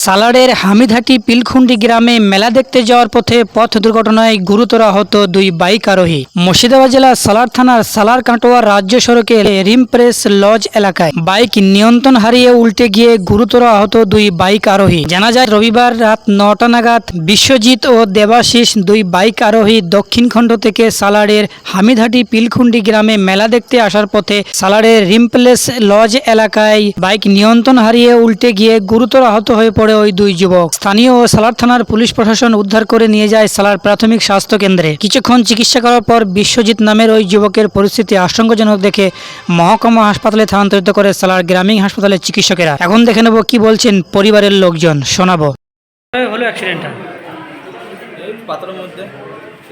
সালারের হামিদহাটি পিলখুন্ডি গ্রামে মেলা দেখতে যাওয়ার পথে পথ দুর্ঘটনায় গুরুতর আহত দুই বাইক আরোহী। মুর্শিদাবাদ জেলার সালার থানার সালার কাটোয়া রাজ্য সড়কে রিমপ্রেস লজ এলাকায় বাইক নিয়ন্ত্রণ হারিয়ে উল্টে গিয়ে গুরুতর আহত দুই বাইক আরোহী। জানা যায়, রবিবার রাত নটা নাগাদ বিশ্বজিৎ ও দেবাশিস দুই বাইক আরোহী দক্ষিণখণ্ড থেকে সালারের হামিদহাটি পিলখুন্ডি গ্রামে মেলা দেখতে আসার পথে সালারের রিমপ্লেস লজ এলাকায় বাইক নিয়ন্ত্রণ হারিয়ে উল্টে গিয়ে গুরুতর আহত হয়ে পড়ে ওই দুই যুবক। স্থানীয় ও সালার থানার পুলিশ প্রশাসন উদ্ধার করে নিয়ে যায় সালার প্রাথমিক স্বাস্থ্য কেন্দ্রে। কিছুক্ষণ চিকিৎসা করার পর বিশ্বজিৎ নামের ওই যুবকের পরিস্থিতি আশঙ্কাজনক দেখে মহকুমা হাসপাতালে স্থানান্তরিত করে সালার গ্রামীণ হাসপাতালের চিকিৎসকেরা। এখন দেখে নেব কি বলছেন পরিবারের লোকজন। শোনাবো। হলো অ্যাক্সিডেন্টটা এই পাথরের মধ্যে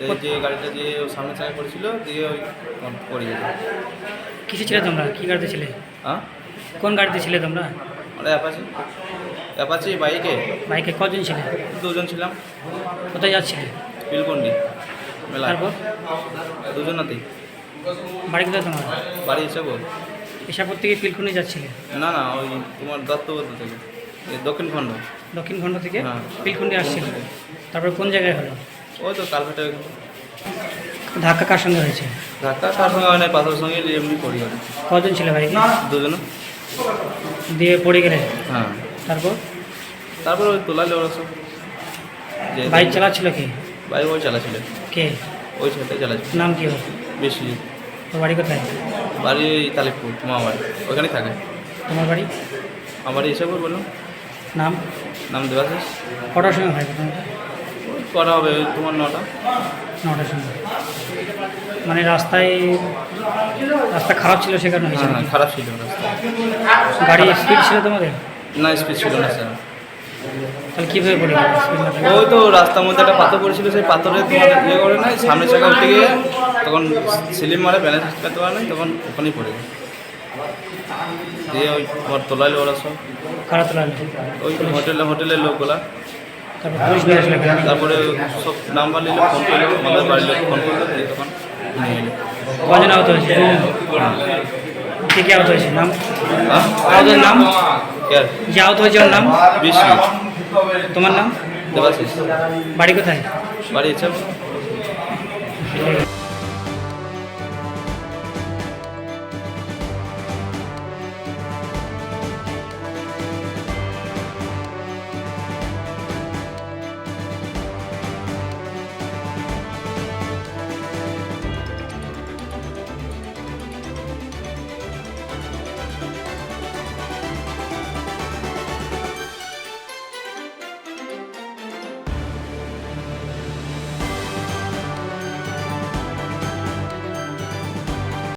এই যে গাড়িটা দিয়ে ও সামনে চাকা করেছিল দিয়ে ওই পড়ে গেছে কিছু ছিলে তোমরা? কি গাড়িতে ছিলে? হ্যাঁ কোন গাড়িতে ছিলে তোমরা? অ্যাপাচি অ্যাপাচি বাইকে? বাইকে কজন ছিলে দুজন ছিলাম। কোথায় যাচ্ছিলে পিলকন্ডি মেলা তারপর? দুজনাতেই। বাড়ি কোথায় তোমার? বাড়ি এসে বল এসাপুর থেকে পিলকুনি যাচ্ছিলে না না ওই তোমার দত্তবদ্ধ থেকে। এই দক্ষিণ খণ্ড। থেকে হ্যাঁ। পিলকুন্ডি আসছিলে তারপর কোন জায়গায় হলো? ওই তো কালভার্টে ধাক্কা কার সঙ্গে হয়েছে? ধাক্কা কার সঙ্গে হয় না পাথরের সঙ্গে এমনি পড়ি কজন ছিল বাইকে দুজন দিয়ে পড়ে গেলে হ্যাঁ। তারপর? তারপর ওই তোলালে ওরা সব। যে বাইক চালাচ্ছিল কে? বাইক ওই চালাছিল কে? ওই ছেলেটাই চালাচ্ছিল। নাম কি ওর? বেশি তোর বাড়ি কোথায়? বাড়ি ওই তালিপুর তোমার বাড়ি। ওখানেই থাকে। তোমার বাড়ি? আমার এসে বললাম। নাম? নাম দেবাশিস। কটার সময় হয় করা হবে? তোমার নটা। নটার সময়। মানে রাস্তায় রাস্তা খারাপ ছিল সেখানে হ্যাঁ নাকি? খারাপ ছিল রাস্তা গাড়ি স্পিড ছিল তোমাদের? না স্পিড ছিল না স্যার তাহলে কীভাবে পড়ে গেল? ওই তো রাস্তার মধ্যে একটা পাথর পড়েছিল সেই পাথরে তোমার ইয়ে করে না সামনে চাকা উঠে গিয়ে তখন সিলিম মারে ব্যালেন্স করতে পারে না তখন ওখানেই পড়ে গেছে দিয়ে ওই তোমার তোলাইলো ওরা সব। খারাপ লাগল ওই হোটেলে হোটেলের লোকগুলা। তারপর পুলিশ নিয়ে আসলে এখানে। তারপরে সব নাম্বার নিলে ফোন করল আমাদের বাড়ির লোক ফোন করল দিয়ে তখন নিয়ে এলো। কজন আহত হয়েছে? কে কে আহত হয়েছে? নাম? হ্যাঁ? আহতের নাম? যে আহত হয়েছে ওর নাম? বিষ্ণু তোমার নাম? দেবাশিস। বাড়ি কোথায়? বাড়ি